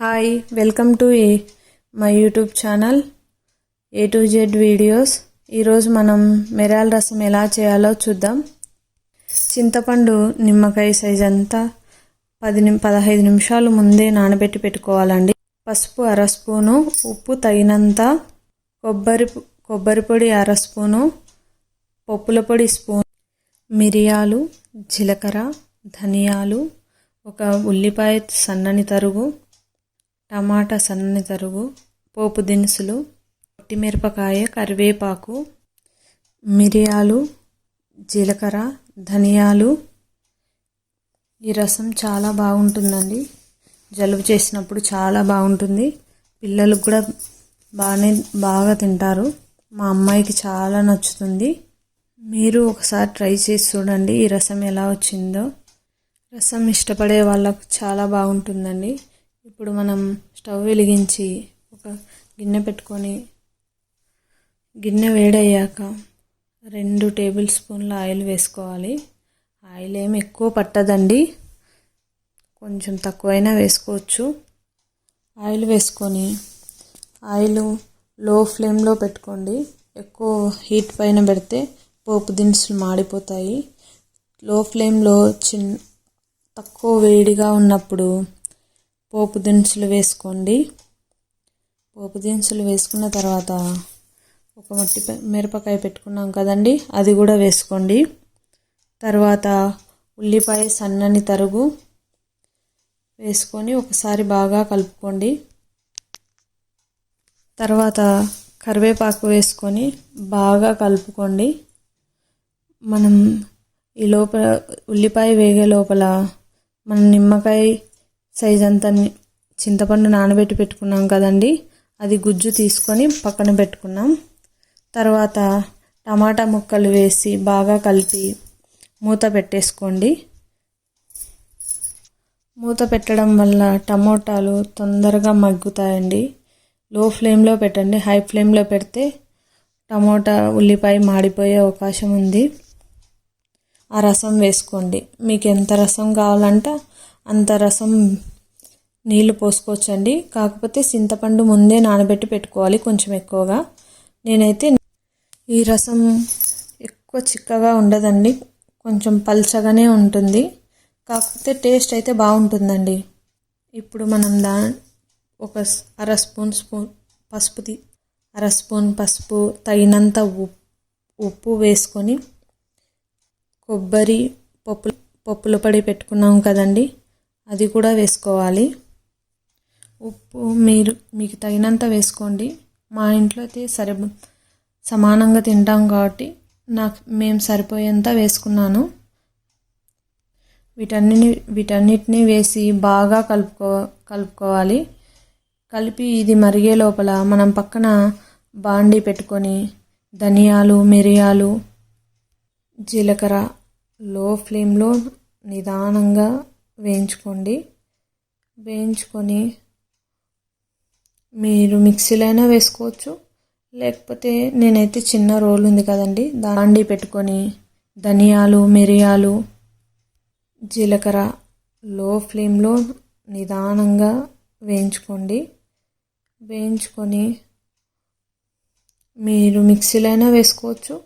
Hi welcome to a my YouTube channel A to Z videos ఈరోజు మనం మిరాల రసం ఎలా చేయాలో చూద్దాం. చింతపండు నిమ్మకాయ సైజ్ అంతా పది నిమి పదహైదు నిమిషాలు ముందే నానబెట్టి పెట్టుకోవాలండి. పసుపు అర స్పూను ఉప్పు తగినంత కొబ్బరి కొబ్బరి పొడి అర స్పూను పప్పుల పొడి స్పూన్ మిరియాలు జీలకర్ర ధనియాలు ఒక ఉల్లిపాయ సన్నని తరుగు టమాటా సన్నని తరుగు పోపు దినుసులు మిరపకాయ కరివేపాకు మిరియాలు జీలకర్ర ధనియాలు. ఈ రసం చాలా బాగుంటుందండి. జలుబు చేసినప్పుడు చాలా బాగుంటుంది. పిల్లలకు కూడా బాగానే బాగా తింటారు. మా అమ్మాయికి చాలా నచ్చుతుంది. మీరు ఒకసారి ట్రై చేసి చూడండి ఈ రసం ఎలా వచ్చిందో. రసం ఇష్టపడే వాళ్ళకు చాలా బాగుంటుందండి. ఇప్పుడు మనం స్టవ్ వెలిగించి ఒక గిన్నె పెట్టుకొని గిన్నె వేడయ్యాక రెండు టేబుల్ స్పూన్ల ఆయిల్ వేసుకోవాలి. ఆయిల్ ఏమి ఎక్కువ పట్టదండి. కొంచెం తక్కువైనా వేసుకోవచ్చు. ఆయిల్ వేసుకొని ఆయిల్లో ఫ్లేమ్లో పెట్టుకోండి. ఎక్కువ హీట్ పైన పెడితే పోపు దినుసులు మాడిపోతాయి. లో ఫ్లేమ్లో చిన్న తక్కువ వేడిగా ఉన్నప్పుడు పోపు దినుసులు వేసుకోండి. పోపు దినుసులు వేసుకున్న తర్వాత ఒక మట్టి మిరపకాయ పెట్టుకున్నాం కదండి అది కూడా వేసుకోండి. తర్వాత ఉల్లిపాయ సన్నని తరుగు వేసుకొని ఒకసారి బాగా కలుపుకోండి. తర్వాత కరివేపాకు వేసుకొని బాగా కలుపుకోండి. మనం ఈ లోపల ఉల్లిపాయ వేగే లోపల మనం నిమ్మకాయ సైజ్ అంతా చింతపండు నానబెట్టి పెట్టుకున్నాం కదండి. అది గుజ్జు తీసుకొని పక్కన పెట్టుకున్నాం. తర్వాత టమాటా ముక్కలు వేసి బాగా కలిపి మూత పెట్టేసుకోండి. మూత పెట్టడం వల్ల టమోటాలు తొందరగా మగ్గుతాయండి. లో ఫ్లేమ్లో పెట్టండి. హై ఫ్లేమ్లో పెడితే టమోటా ఉల్లిపాయ మాడిపోయే అవకాశం ఉంది. ఆ రసం వేసుకోండి. మీకు ఎంత రసం కావాలంటే అంత రసం నీళ్ళు పోసుకోవచ్చండి. కాకపోతే చింతపండు ముందే నానబెట్టి పెట్టుకోవాలి కొంచెం ఎక్కువగా. నేనైతే ఈ రసం ఎక్కువ చిక్కగా ఉండదండి. కొంచెం పల్చగానే ఉంటుంది. కాకపోతే టేస్ట్ అయితే బాగుంటుందండి. ఇప్పుడు మనం దా ఒక అర స్పూన్ స్పూన్ పసుపు తీ- అర స్పూన్ పసుపు తగినంత ఉప్పు ఉప్పు వేసుకొని కొబ్బరి పప్పు పప్పులు పడి పెట్టుకున్నాం కదండి. అది కూడా వేసుకోవాలి. ఉప్పు మీరు మీకు తగినంత వేసుకోండి. మా ఇంట్లో అయితే సరి సమానంగా తింటాం కాబట్టి నాకు మేము సరిపోయేంత వేసుకున్నాను. వీటన్నిటిని వీటన్నిటిని వేసి బాగా కలుపుకో కలుపుకోవాలి. కలిపి ఇది మరిగే లోపల మనం పక్కన బాండి పెట్టుకొని ధనియాలు మిరియాలు జీలకర్ర లో ఫ్లేమ్లో నిదానంగా వేయించుకోండి. వేయించుకొని మీరు మిక్సీలో అయినా వేసుకోవచ్చు. లేకపోతే నేనైతే చిన్న రోల్ ఉంది కదండి. దాండి పెట్టుకొని ధనియాలు మిరియాలు జీలకర్ర లో ఫ్లేమ్లో నిదానంగా వేయించుకోండి. వేయించుకొని మీరు మిక్సీలో అయినా వేసుకోవచ్చు.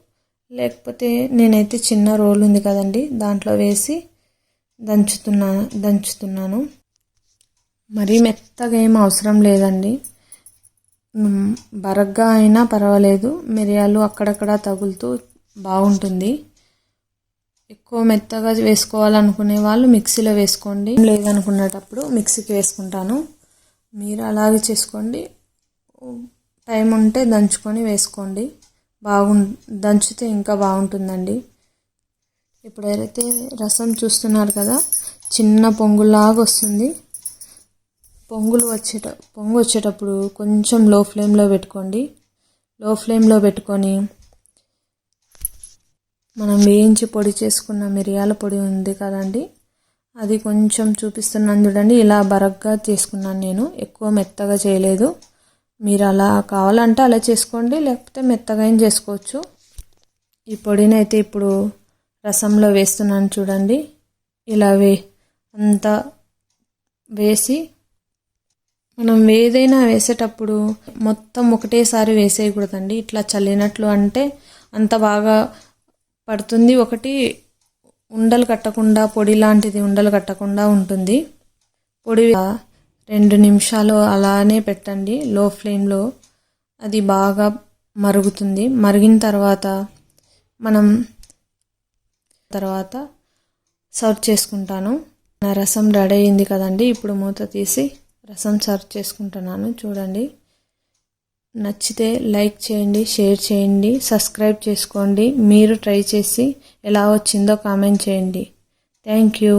లేకపోతే నేనైతే చిన్న రోల్ ఉంది కదండి. దాంట్లో వేసి దంచుతున్నాను దంచుతున్నాను. మరీ మెత్తగా ఏం అవసరం లేదండి. బరగ్గా అయినా పర్వాలేదు. మిరియాలు అక్కడక్కడ తగులుతూ బాగుంటుంది. ఎక్కువ మెత్తగా వేసుకోవాలనుకునే వాళ్ళు మిక్సీలో వేసుకోండి. లేదనుకునేటప్పుడు మిక్సీకి వేసుకుంటాను. మీరు అలాగే చేసుకోండి. టైం ఉంటే దంచుకొని వేసుకోండి. బాగు దంచితే ఇంకా బాగుంటుందండి. ఇప్పుడు రసం చూస్తున్నారు కదా చిన్న పొంగులాగా వస్తుంది. పొంగులు వచ్చేట పొంగు వచ్చేటప్పుడు కొంచెం లో ఫ్లేమ్లో పెట్టుకోండి లో ఫ్లేమ్లో పెట్టుకొని మనం వేయించి పొడి చేసుకున్న మిరియాల పొడి ఉంది కదండి. అది కొంచెం చూపిస్తున్నాను చూడండి. ఇలా బరగ్గా చేసుకున్నాను నేను. ఎక్కువ మెత్తగా చేయలేదు. మీరు అలా కావాలంటే అలా చేసుకోండి. లేకపోతే మెత్తగా ఏం చేసుకోవచ్చు. ఈ పొడిని అయితే ఇప్పుడు రసంలో వేస్తున్నాను చూడండి. ఇలా వే అంతా వేసి మనం ఏదైనా వేసేటప్పుడు మొత్తం ఒకటేసారి వేసేయకూడదండి. ఇట్లా చల్లినట్లు అంటే అంత బాగా పడుతుంది. ఒకటి ఉండలు కట్టకుండా పొడి లాంటిది ఉండలు కట్టకుండా ఉంటుంది. పొడి రెండు నిమిషాలు అలానే పెట్టండి. లో ఫ్లేమ్లో అది బాగా మరుగుతుంది. మరిగిన తర్వాత మనం తర్వాత సర్వ్ చేసుకుంటాను. నా రసం రెడీ అయింది కదండి. ఇప్పుడు మూత తీసి రసం సర్వ్ చేసుకుంటున్నాను. చూడండి. నచ్చితే లైక్ చేయండి షేర్ చేయండి సబ్స్క్రైబ్ చేసుకోండి. మీరు ట్రై చేసి ఎలా వచ్చిందో కామెంట్ చేయండి. Thank you.